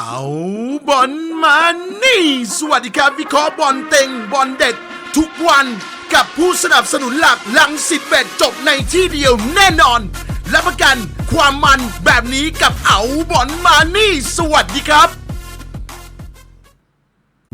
เอาบอลมานี่ สวัสดีครับวิเคราะห์บอลเต็งบอลเด็ด ทุกวันกับผู้สนับสนุนหลักลังสิบเบ็ดจบในที่เดียวแน่นอนและประกันความมันแบบนี้กับเอาบอลมานี่ สวัสดีครับ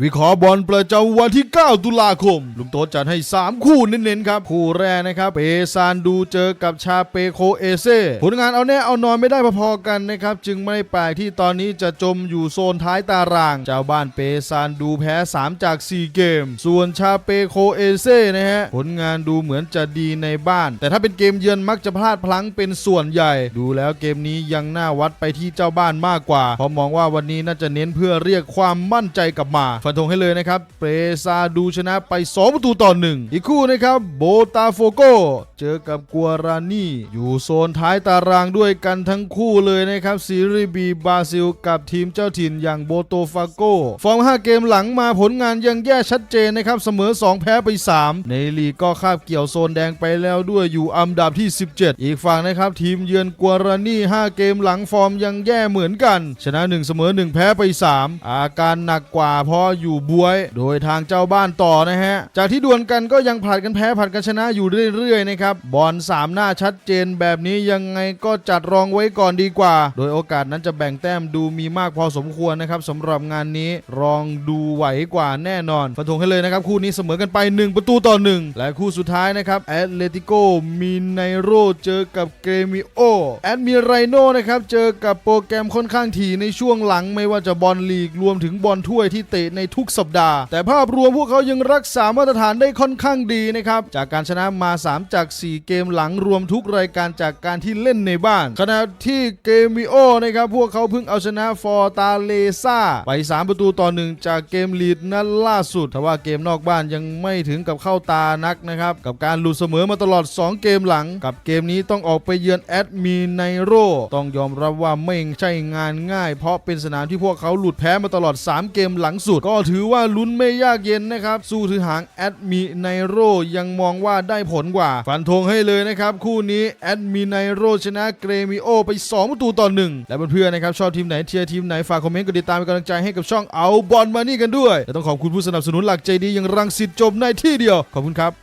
วิเคราะห์บอลประจำวันที่ 9 ตุลาคม ลุงโต๊ดจัดให้ 3 คู่เน้นๆครับ คู่แรกนะครับ เปซานดูเจอกับชาเปโคเอเซ่ผลงานเอาแน่เอานอนไม่ได้พอๆกันนะครับ จึงไม่แปลกที่ตอนนี้จะจมอยู่โซนท้ายตาราง เจ้าบ้านเปซานดูแพ้ 3 จาก 4 เกม ส่วนชาเปโคเอเซ่นะฮะ ผลงานดูเหมือนจะดีในบ้าน แต่ถ้าเป็นเกมเยือนมักจะพลาดพลั้งเป็นส่วนใหญ่ ดูแล้วเกมนี้ยังน่าวัดไปที่เจ้าบ้านมากกว่าเพราะมองว่าวันนี้น่าจะเน้นเพื่อเรียกความมั่นใจกลับมาฟันธงให้เลยนะครับ เปซาดูชนะไป 2 ประตูต่อหนึ่งอีกคู่นะครับโบตาโฟโกเจอกับกัวรานีอยู่โซนท้ายตารางด้วยกันทั้งคู่เลยนะครับซีรีบีบราซิล กับทีมเจ้าถิ่นอย่างโบโตฟาโกฟอร์ม 5 เกมหลังมาผลงานยังแย่ชัดเจนนะครับ เสมอ 2 แพ้ไป 3 ในลีกก็คาบเกี่ยวโซนแดงไปแล้วด้วยอยู่อันดับที่ 17 อีกฝั่งนะครับ ทีมเยือนกัวรานี5 เกมหลังฟอร์มยังแย่เหมือนกัน ชนะ 1 เสมอ 1 แพ้ไป 3 อาการหนักกว่าเพราะอยู่บวย โดยทางเจ้าบ้านต่อนะฮะ จากที่ดวลกันก็ยังผลัดกันแพ้ผลัดกันชนะอยู่เรื่อยๆนะครับบอลสามหน้าชัดเจนแบบนี้ยังไงก็จัดรองไว้ก่อนดีกว่า โดยโอกาสนั้นจะแบ่งแต้มดูมีมากพอสมควรนะครับสำหรับงานนี้รองดูไหวกว่าแน่นอนฟันธงให้เลยนะครับคู่นี้เสมอกันไป 1 ประตูต่อ 1 และคู่สุดท้ายนะครับแอตเลติโกมีไนโรเจอกับเกรมิโอแอดมิไรโนนะครับเจอกับโปรแกรมค่อนข้างถี่ในช่วงหลังไม่ว่าจะบอลลีกรวมถึงบอลถ้วยที่เตะในทุกสัปดาห์ แต่ภาพรวมพวกเขายังรักษามาตรฐานได้ค่อนข้างดีนะครับ จากการชนะมา 3 จาก 4 เกมหลังรวมทุกรายการจากการที่เล่นในบ้าน ขณะที่เกมิโอนะครับพวกเขาเพิ่งเอาชนะฟอร์ตาเลซ่าไป 3 ประตูต่อ 1 จากเกมลีดนัดล่าสุดแต่ว่าเกมนอกบ้านยังไม่ถึงกับเข้าตานักนะครับกับการหลุดเสมอมาตลอด 2 เกมหลัง กับเกมนี้ต้องออกไปเยือนแอดมีไนโรต้องยอมรับว่าไม่ใช่งานง่าย เพราะเป็นสนามที่พวกเขาหลุดแพ้มาตลอด 3 เกมหลังสุดก็ถือว่าลุ้นไม่ยากเย็นนะครับ สู้ถือหางแอดมีไนโรยังมองว่าได้ผลกว่า ฟันธงให้เลยนะครับ คู่นี้แอดมีไนโรชนะเกรมิโอไป 2 ประตูต่อหนึ่งและเพื่อนๆนะครับ ชอบทีมไหนเชียร์ทีมไหน ฝากคอมเมนต์กดติดตามเป็นกำลังใจให้กับช่องเอาบอลมานี่กันด้วยและต้องขอบคุณผู้สนับสนุนหลักใจดีอย่างรังสิตจบในที่เดียว ขอบคุณครับ